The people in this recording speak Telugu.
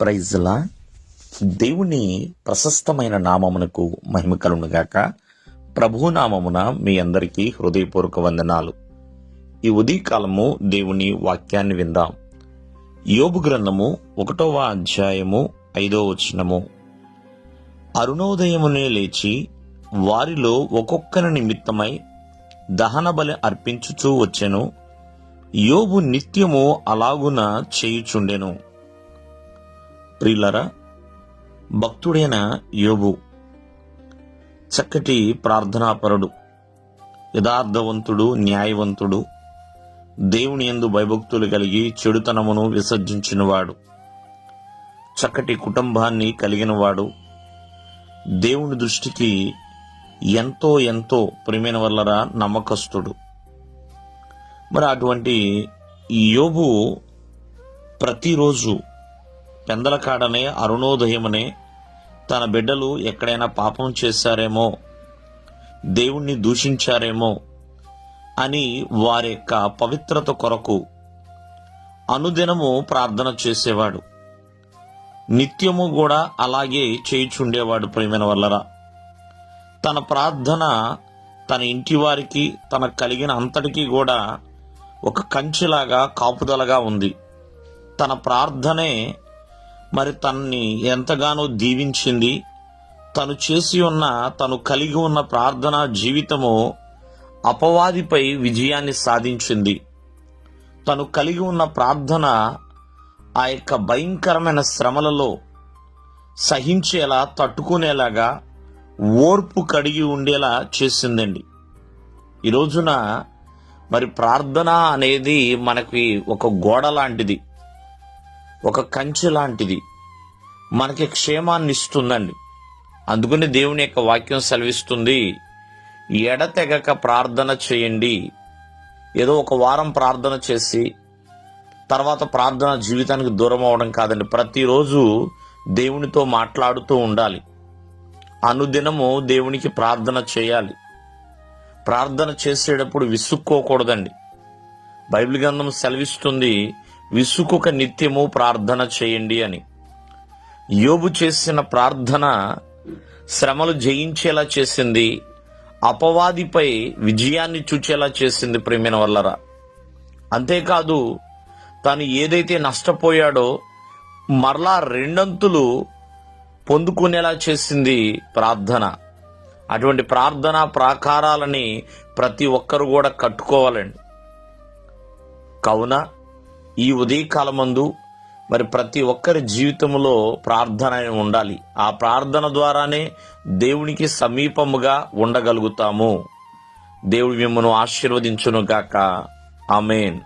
ప్రైజ్లా దేవుని ప్రశస్తమైన నామమునకు మహిమ కలుగునుగాక. ప్రభు నామమున మీ అందరికీ హృదయపూర్వక వందనాలు. ఈ ఉదయకాలము దేవుని వాక్యాన్ని విందాం. యోబు గ్రంథము ఒకటవ అధ్యాయము ఐదో వచనము. అరుణోదయమునే లేచి వారిలో ఒక్కొక్కరి నిమిత్తమై దహన బలి అర్పించుచూ వచ్చెను. యోబు నిత్యము అలాగున చేయుచుండెను. ప్రియులరా భక్తుడైన యోబు చక్కటి ప్రార్థనాపరుడు యథార్థవంతుడు న్యాయవంతుడు దేవుని యందు భయభక్తులు కలిగి చెడుతనమును విసర్జించినవాడు చక్కటి కుటుంబాన్ని కలిగినవాడు దేవుని దృష్టికి ఎంతో ఎంతో ప్రియమైన వల్లరా నమ్మకస్తుడు. మరి అటువంటి యోబు ప్రతిరోజు పెందలకాడనే అరుణోదయమనే తన బిడ్డలు ఎక్కడైనా పాపం చేశారేమో దేవుణ్ణి దూషించారేమో అని వారి యొక్క పవిత్రత కొరకు అనుదినము ప్రార్థన చేసేవాడు. నిత్యము కూడా అలాగే చేయుచుండేవాడు ప్రేమైన వల్లరా. తన ప్రార్థన తన ఇంటి వారికి తన కలిగిన అంతటికీ కూడా ఒక కంచిలాగా కాపుదలగా ఉంది. తన ప్రార్థనే మరి తనని ఎంతగానో దీవించింది. తను చేసి ఉన్న తను కలిగి ఉన్న ప్రార్థన జీవితము అపవాదిపై విజయాన్ని సాధించింది. తను కలిగి ఉన్న ప్రార్థన ఆ యొక్క భయంకరమైన శ్రమలలో సహించేలా తట్టుకునేలాగా ఓర్పు కడిగి ఉండేలా చేసిందండి. ఈ రోజున మరి ప్రార్థన అనేది మనకి ఒక గోడ లాంటిది. ఒక కంచె లాంటిది. మనకి క్షేమాన్ని ఇస్తుందండి. అందుకని దేవుని యొక్క వాక్యం సెలవిస్తుంది ఎడతెగక ప్రార్థన చేయండి. ఏదో ఒక వారం ప్రార్థన చేసి తర్వాత ప్రార్థన జీవితానికి దూరం అవడం కాదండి. ప్రతిరోజు దేవునితో మాట్లాడుతూ ఉండాలి. అనుదినము దేవునికి ప్రార్థన చేయాలి. ప్రార్థన చేసేటప్పుడు విసుక్కోకూడదండి. బైబిల్ గ్రంథం సెలవిస్తుంది విసుకొక నిత్యము ప్రార్థన చేయండి అని. యోబు చేసిన ప్రార్థన శ్రమలు జయించేలా చేసింది అపవాదిపై విజయాన్ని చూచేలా చేసింది ప్రేమిన వల్లరా. అంతేకాదు తాను ఏదైతే నష్టపోయాడో మరలా రెండంతులు పొందుకునేలా చేసింది ప్రార్థన. అటువంటి ప్రార్థన ప్రాకారాలని ప్రతి ఒక్కరు కూడా కట్టుకోవాలండి. కావున ఈ ఉదయకాలమందు మరి ప్రతి ఒక్కరి జీవితంలో ప్రార్థన ఉండాలి. ఆ ప్రార్థన ద్వారానే దేవునికి సమీపముగా ఉండగలుగుతాము. దేవుడు మిమ్మను ఆశీర్వదించును గాక ఆమెన్.